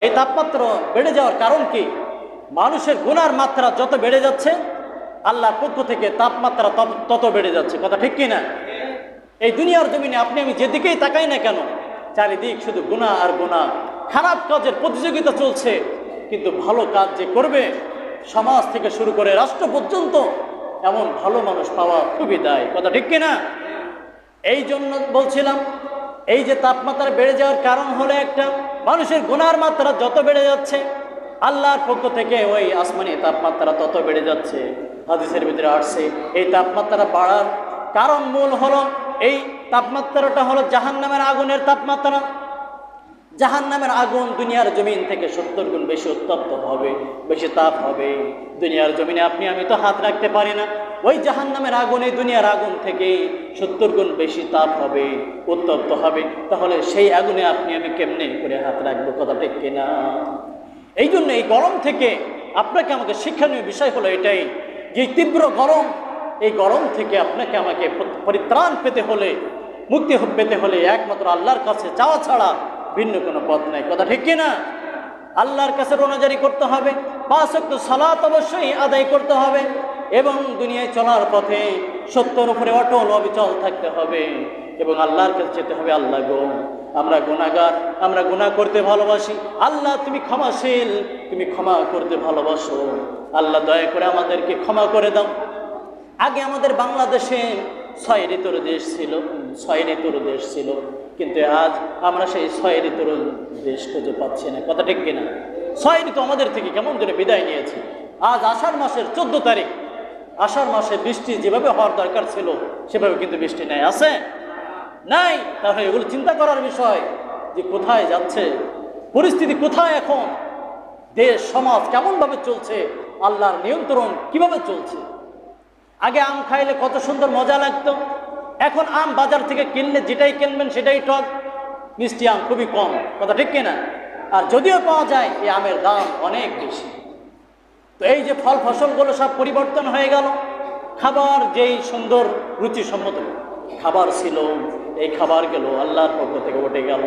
এই তাপমাত্রা বেড়ে যাওয়ার কারণ কি? মানুষের গুনার মাত্রা যত বেড়ে যাচ্ছে, আল্লাহর পক্ষ থেকে তাপমাত্রা তত- বেড়ে যাচ্ছে। কথা ঠিক কি না এই দুনিয়ার জমিনে আপনি আমি যেদিকেই তাকাই না কেন, চারিদিক শুধু গুণা আর গুণা খারাপ কাজের প্রতিযোগিতা চলছে, কিন্তু ভালো কাজ যে করবে, সমাজ থেকে শুরু করে রাষ্ট্র পর্যন্ত এমন ভালো মানুষ পাওয়া খুবই দায়। কথা ঠিক কিনা? এই জন্য বলছিলাম, এই যে তাপমাত্রা বেড়ে যাওয়ার কারণ হলো একটা মানুষের গুনার মাত্রা যত বেড়ে যাচ্ছে, আল্লাহর পক্ষ থেকে ওই আসমানি তাপমাত্রা তত বেড়ে যাচ্ছে। হাদিসের ভিতরে আসছে, এই তাপমাত্রা বাড়ার কারণ মূল হলো, এই তাপমাত্রাটা হলো জাহান্নামের আগুনের তাপমাত্রা। জাহান নামের আগুন দুনিয়ার জমিন থেকে সত্তর গুণ বেশি উত্তপ্ত হবে, বেশি তাপ হবে। দুনিয়ার জমিনে আপনি, আমি তো হাত রাখতে পারি না ওই জাহান নামের আগুন এই দুনিয়ার আগুন থেকে সত্তর গুণ বেশি তাপ হবে, উত্তপ্ত হবে। তাহলে সেই আগুনে আপনি আমি কেমনে করে হাত রাখব? কথা ঠিক কিনা? এই জন্য এই গরম থেকে আপনাকে আমাকে শিক্ষণীয় বিষয় হলো এটাই যে তীব্র গরম, এই গরম থেকে আপনাকে আমাকে পরিত্রাণ পেতে হলে, মুক্তি পেতে হলে একমাত্র আল্লাহর কাছে চাওয়া ছাড়া ভিন্ন কোনো পথ নাই। কথা ঠিক কিনা? আল্লাহর কাছে রোনাজারি করতে হবে, পাঁচ সালাত অবশ্যই আদায় করতে হবে। এবং দুনিয়ায় চলার পথে সত্যর উপরে অটল অবিচল থাকতে হবে এবং আল্লাহর কাছে যেতে হবে আল্লাহ গো। আমরা গুণাগার আমরা গুণা করতে ভালোবাসি। আল্লাহ, তুমি ক্ষমাশীল, তুমি ক্ষমা করতে ভালোবাসো। আল্লাহ, দয়া করে আমাদেরকে ক্ষমা করে দাও। আগে আমাদের বাংলাদেশে ছয় ঋতুর দেশ ছিল, ছয় ঋতুর দেশ ছিল। কিন্তু আজ আমরা সেই ছয় ঋতুর দেশ খুঁজে পাচ্ছি না। কথা ঠিক কিনা? ছয় ঋতু আমাদের থেকে কেমন করে বিদায় নিয়েছে। আজ আষাঢ় মাসের চোদ্দ তারিখ। আষাঢ় মাসে বৃষ্টি যেভাবে হওয়ার দরকার ছিল, সেভাবে কিন্তু বৃষ্টি নেই। আছে? নাই? তাহলে এগুলো চিন্তা করার বিষয় যে কোথায় যাচ্ছে, পরিস্থিতি কোথায় এখন, দেশ, সমাজ কেমনভাবে চলছে, আল্লাহর নিয়ন্ত্রণ কীভাবে চলছে? আগে আম খাইলে কত সুন্দর মজা লাগতো। এখন আম বাজার থেকে কিনলে যেটাই কিনবেন সেটাই টক। মিষ্টি আম খুবই কম, কথা ঠিক কিনা? আর যদিও পাওয়া যায়, এই আমের দাম অনেক বেশি। তো এই যে ফল ফসলগুলো সব পরিবর্তন হয়ে গেল, খাবার যেই সুন্দর রুচিসম্মত। খাবার ছিল, এই খাবার গেল, আল্লাহর পক্ষ থেকে উঠে গেল।